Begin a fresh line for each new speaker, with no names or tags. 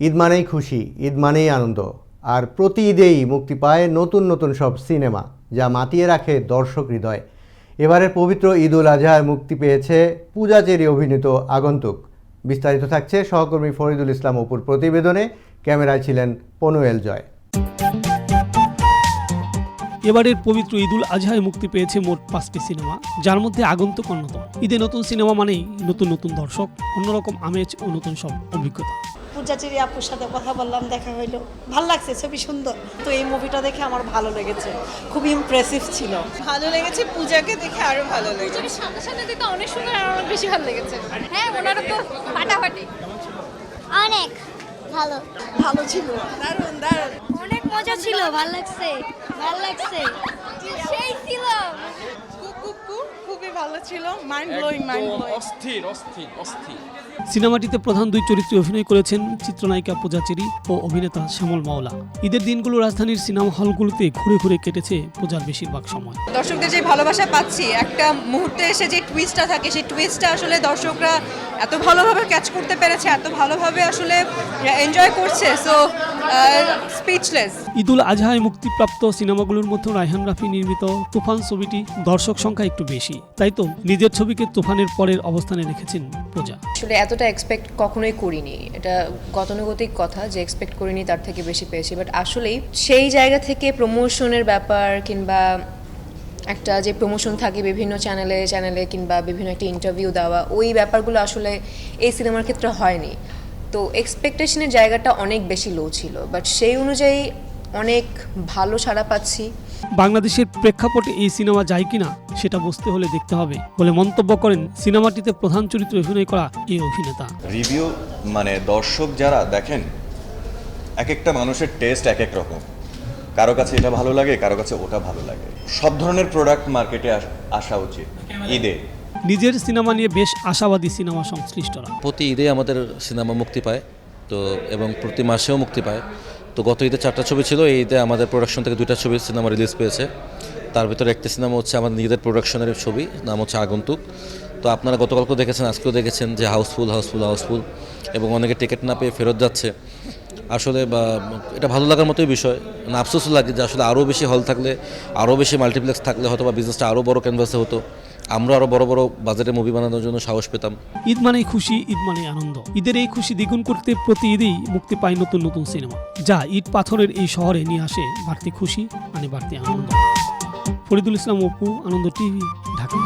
ঈদ মানেই খুশি, ঈদ মানেই আনন্দ। আর প্রতি ঈদেই মুক্তি পায় নতুন নতুন সব সিনেমা, যা মাতিয়ে রাখে দর্শক হৃদয়। এবারের পবিত্র ঈদ উল আজহায় মুক্তি পেয়েছে পূজা পূজাচেরি অভিনীত আগন্তুক। বিস্তারিত থাকছে সহকর্মী ফরিদুল ইসলাম অপুর প্রতিবেদনে। ক্যামেরায় ছিলেন পনুয়েল জয়।
এবারের পবিত্র ঈদুল আজহায় মুক্তি পেয়েছে মোট পাঁচটি সিনেমা, যার মধ্যে আগন্তুক অন্যতম। ঈদে নতুন সিনেমা মানেই নতুন নতুন দর্শক, অন্যরকম আমেজ ও নতুন সব অভিজ্ঞতা।
পূজাচেরি আপুর সাথে কথা বললাম দেখা হইল। ভালো লাগছে ছবি সুন্দর। তো এই মুভিটা দেখে আমার ভালো লেগেছে। খুব ইমপ্রেসিভ ছিল।
ভালো লেগেছে পূজাকে দেখে আরও ভালো লেগেছে।
সাথে সাথে দেখতে অনেক সুন্দর আর আমার বেশি ভালো লেগেছে। হ্যাঁ ওনারা তো ফাটাফাটি।
অনেক ভালো।
ভালো ছিল।
দারুণ দারুণ।
অনেক মজা ছিল ভালো লাগছে। ভালো লাগছে
সেই ছিল
খুব খুব খুব খুবই ভালো ছিল মাইন্ড ব্লোয়িং মাইন্ড ব্লোয়িং
অস্থির অস্থির অস্থির।
সিনেমাটিতে প্রধান দুই চরিত্রে অভিনয় করেছেন চিত্রনায়িকা পূজাচেরি ও অভিনেতা শ্যামল মাওলা। ঈদের দিনগুলো রাজধানীর সিনেমা হলগুলোতে ঘুরে ঘুরে কেটেছে পূজার বেশিরভাগ সময়।
দর্শকদের যে ভালোবাসা পাচ্ছি একটা মুহূর্তে এসে যে টুইস্টটা থাকে সেই টুইস্টটা আসলে দর্শকরা এত ভালোভাবে ক্যাচ করতে পেরেছে এত ভালোভাবে আসলে এনজয় করছে সো স্পিচলেস
ঈদুল আজহায় মুক্তিপ্রাপ্ত সিনেমাগুলোর মধ্যে রায়হান রাফি নির্মিত তুফান ছবিটি দর্শক সংখ্যা একটু বেশি। তাই তো? নিজের ছবিকে তুফানের পরের অবস্থানে রেখেছেন পূজা
আসলে এতটা এক্সপেক্ট কখনোই করিনি। এটা গতানুগতিক কথা যে এক্সপেক্ট করিনি তার থেকে বেশি পেয়েছি। বাট আসলেই সেই জায়গা থেকে প্রমোশনের ব্যাপার কিংবা একটা যে প্রমোশন থাকে বিভিন্ন চ্যানেলে চ্যানেলে কিংবা বিভিন্ন একটা ইন্টারভিউ দেওয়া, ওই ব্যাপারগুলো আসলে এই সিনেমার ক্ষেত্রে হয়নি। তো এক্সপেকটেশনের জায়গাটা অনেক বেশি লো ছিল। বাট সেই অনুযায়ী অনেক ভালো সাড়া পাচ্ছি।
বাংলাদেশের প্রেক্ষাপটে এই সিনেমা যায় কিনা সেটা বুঝতে হলে দেখতে হবে বলে মন্তব্য করেন সিনেমাটিতে প্রধান চরিত্রে অভিনয় করা এই অভিনেতা।
রিভিউ মানে দর্শক যারা দেখেন এক একটা মানুষের টেস্ট এক এক রকম। কারও কাছে এটা ভালো লাগে কারও কাছে ওটা ভালো লাগে। সব ধরনের প্রোডাক্ট মার্কেটে আসা উচিত ঈদে।
নিজের সিনেমা নিয়ে বেশ আশাবাদী সিনেমা সংশ্লিষ্টরা।
প্রতি ঈদে আমাদের সিনেমা মুক্তি পায় তো এবং প্রতি মাসেও মুক্তি পায়। তো গত ঈদে চারটা ছবি ছিল। এই ঈদে আমাদের প্রোডাকশন থেকে দুইটা ছবি সিনেমা রিলিজ পেয়েছে। তার ভিতরে একটি সিনেমা হচ্ছে আমাদের নিজেদের প্রোডাকশনের ছবি, নাম হচ্ছে আগন্তুক। তো আপনারা গতকালকেও দেখেছেন, আজকেও দেখেছেন যে হাউসফুল হাউসফুল হাউসফুল এবং অনেকে টিকিট না পেয়ে ফেরত যাচ্ছে। আসলে বা এটা ভালো লাগার মতোই বিষয়। না আফসোসও লাগে যে আসলে আরও বেশি হল থাকলে, আরও বেশি মাল্টিপ্লেক্স থাকলে হয়তো বা বিজনেসটা আরও বড় ক্যানভাসে হতো। আমরা আরও বড় বড় বাজারে মুভি বানানোর জন্য সাহস পেতাম।
ঈদ মানেই খুশি, ঈদ মানেই আনন্দ। ঈদের এই খুশি দ্বিগুণ করতে প্রতি ঈদেই মুক্তি পায় নতুন নতুন সিনেমা। যা ঈদ পাথরের এই শহরে নিয়ে আসে বাড়তি খুশি মানে বাড়তি আনন্দ। ফরিদুল ইসলাম অপু, আনন্দ টিভি, ঢাকা।